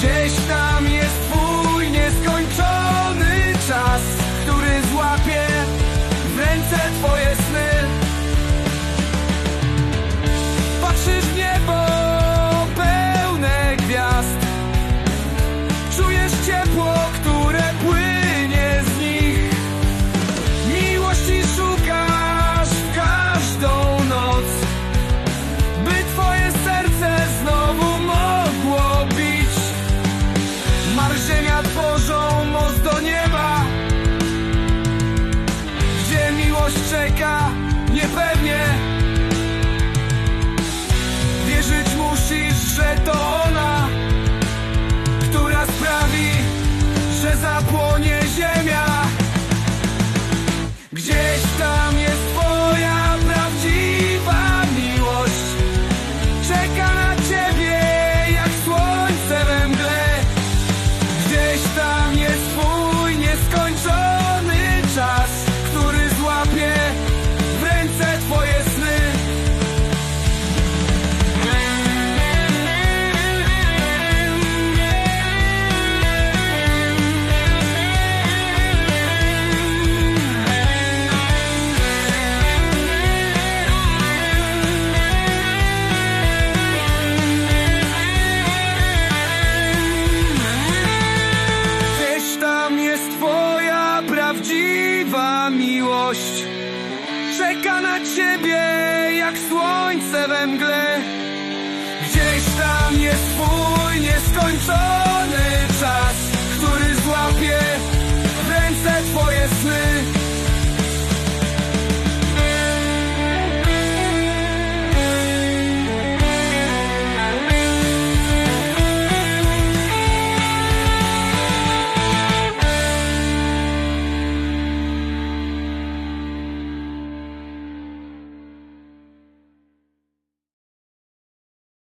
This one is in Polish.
żeś czeka niepewnie. Wierzyć musisz, że to ona Która sprawi, że zapłonie ziemia. czeka na ciebie jak słońce we mgle. Gdzieś tam jest swój nieskończony